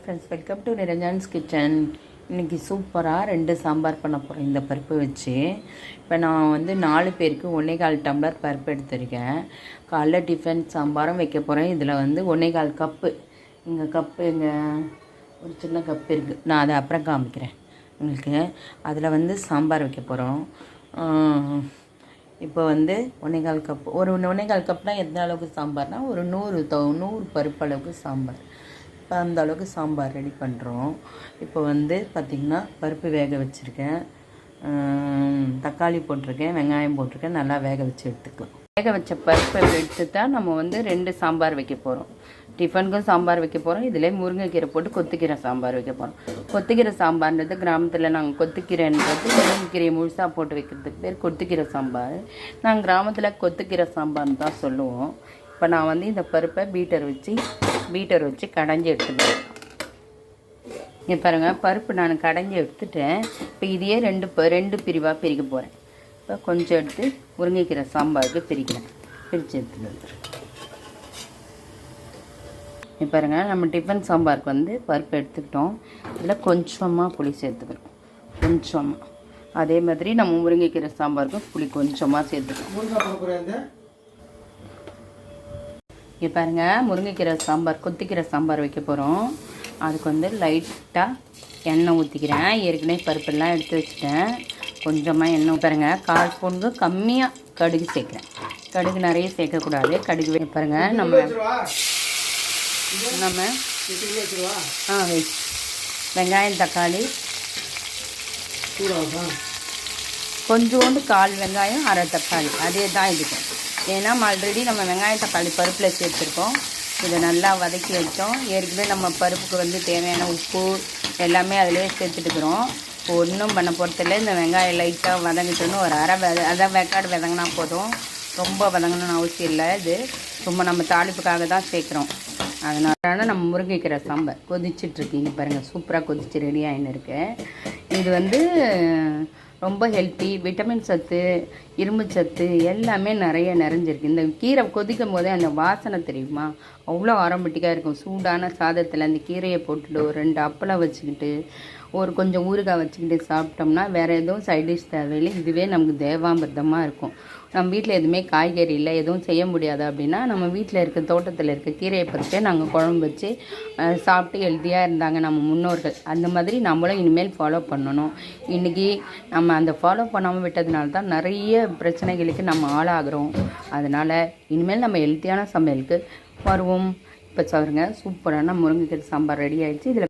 Friends welcome to Niranjan's kitchen இன்றைக்கி சூப்பராக ரெண்டு சாம்பார் பண்ண போகிறேன் இந்த பருப்பு வச்சு. இப்போ நான் வந்து நாலு பேருக்கு ஒன்றே கால் டம்ளர் பருப்பு எடுத்திருக்கேன். காலைல டிஃபன் சாம்பாரும் வைக்க போகிறேன் இதில் வந்து ஒன்றே கால் கப்பு. இங்கே கப்பு இங்கே ஒரு சின்ன கப்பு இருக்குது நான் அதை அப்புறம் காமிக்கிறேன். உங்களுக்கு அதில் வந்து சாம்பார் வைக்க போகிறோம் இப்போ வந்து ஒன்னேகால் கப் ஒரு ஒன்னேகால் கப்னால் எந்த அளவுக்கு சாம்பார்னால் ஒரு நூறு தோ நூறு பருப்பு அளவுக்கு சாம்பார். இப்போ அந்த அளவுக்கு சாம்பார் ரெடி பண்ணுறோம். இப்போ வந்து பார்த்திங்கன்னா பருப்பு வேக வச்சுருக்கேன். தக்காளி போட்டிருக்கேன் வெங்காயம் போட்டிருக்கேன். நல்லா வேக வச்சு எடுத்துக்கலாம். வேக வச்ச பருப்பை எடுத்து தான் நம்ம வந்து ரெண்டு சாம்பார் வைக்க போகிறோம் டிஃபனுக்கும் சாம்பார் வைக்க போகிறோம் இதிலே முருங்கைக்கீரை போட்டு கொத்துக்கீரை சாம்பார் வைக்க போகிறோம் கொத்துக்கீரை சாம்பார்ன்றது கிராமத்தில் நாங்கள் கொத்துக்கீரைன்றது முருங்கைக்கீரையை முழுசாக போட்டு வைக்கிறதுக்கு பேர் கொத்துக்கீரை சாம்பார். நாங்கள் கிராமத்தில் கொத்துக்கீரை சாம்பார்னு தான் சொல்லுவோம். இப்போ நான் வந்து இந்த பருப்பை பீட்டர் வச்சு பீட்டர் வச்சு கடைஞ்சி எடுத்துக்கணும் இங்கே பாருங்கள் பருப்பு நான் கடைஞ்சி எடுத்துட்டேன். இப்போ இதையே ரெண்டு ப ரெண்டு பிரிவாக பிரிக்க போகிறேன் இப்போ கொஞ்சம் எடுத்து முருங்கைக்கீரை சாம்பாருக்கு பிரிக்கிறேன். பிரித்து எடுத்துட்டு வந்துடுறேன் இப்போ பாருங்க நம்ம டிஃபன் சாம்பாருக்கு வந்து பருப்பு எடுத்துக்கிட்டோம். இதில் கொஞ்சமாக புளி சேர்த்துக்கிறோம் கொஞ்சமாக அதே மாதிரி நம்ம முருங்கைக்கீரை சாம்பாருக்கும் புளி கொஞ்சமாக சேர்த்துக்கிறோம் இங்கே பாருங்கள் முருங்கைக்கீரை சாம்பார் கொத்திக்கீரை சாம்பார் வைக்க போகிறோம் அதுக்கு வந்து லைட்டாக எண்ணெய் ஊற்றிக்கிறேன் ஏற்கனவே பருப்பெல்லாம் எடுத்து வச்சுட்டேன். கொஞ்சமாக எண்ணெய் பாருங்கள் கால் ஸ்பூனுக்கு கம்மியாக கடுகு சேர்க்குறேன். கடுகு நிறைய சேர்க்கக்கூடாது. கடுகு வே- பாருங்க நம்ம நம்ம ஆ வெங்காயம் தக்காளி. கொஞ்சோண்டு கால் வெங்காயம் அரை தக்காளி. அதே தான் இதுக்கு ஏன்னா ஆல்ரெடி நம்ம வெங்காயம் தக்காளி பருப்பில் சேர்த்துருக்கோம். இதை நல்லா வதக்கி வச்சோம். ஏற்கனவே நம்ம பருப்புக்கு வந்து தேவையான உப்பு எல்லாமே அதிலே சேர்த்துட்டுக்கிறோம். இப்போ ஒன்றும் பண்ண போகிறதில்ல இந்த வெங்காயம் லைட்டாக வதங்கிட்டோன்னு ஒரு அரை வெத அதான் வெக்காடு வதங்கினா போதும். ரொம்ப வதங்கணும்னு அவசியம் இல்லை இது. ரொம்ப நம்ம தாளிப்புக்காக தான் சேர்க்குறோம். அதனால நம்ம முருங்கைக்கீரை சாம்பார் கொதிச்சிட்ருக்கு இங்கே பாருங்கள் சூப்பராக கொதிச்சு ரெடி ஆகின்னு இருக்கு. இது வந்து ரொம்ப ஹெல்த்தி விட்டமின் சத்து இரும்பு சத்து எல்லாமே நிறைய நிறைஞ்சிருக்கு. இந்த கீரை கொதிக்கும் போதே அந்த வாசனை தெரியுமா? அவ்வளோ ஆரம்பட்டிக்காக இருக்கும். சூடான சாதத்தில் அந்த கீரையை போட்டுட்டு ஒரு ரெண்டு அப்பளம் வச்சுக்கிட்டு ஒரு கொஞ்சம் ஊறுகாய் வச்சுக்கிட்டு சாப்பிட்டோம்னா வேறு எதுவும் சைட் டிஷ் தேவையில்லை. இதுவே நமக்கு தேவாமிர்தமாக இருக்கும். நம்ம வீட்டில் எதுவுமே காய்கறி இல்லை எதுவும் செய்ய முடியாது அப்படின்னா நம்ம வீட்டில் இருக்க தோட்டத்தில் இருக்க கீரையை பறித்து நாங்கள் குழம்பு வச்சு சாப்பிட்டு ஹெல்த்தியாக இருந்தாங்க நம்ம முன்னோர்கள். அந்த மாதிரி நம்மளும் இனிமேல் ஃபாலோ பண்ணணும். இன்றைக்கி நம்ம அந்த ஃபாலோ பண்ணாமல் விட்டதுனால தான் நிறைய பிரச்சனைகளுக்கு நம்ம ஆளாகிறோம். அதனால் இனிமேல் நம்ம ஹெல்த்தியான சமையலுக்கு வருவோம். இப்போ பாருங்க சூப்பரான முருங்கைக்கீரை சாம்பார் ரெடி ஆகிடுச்சு இதில்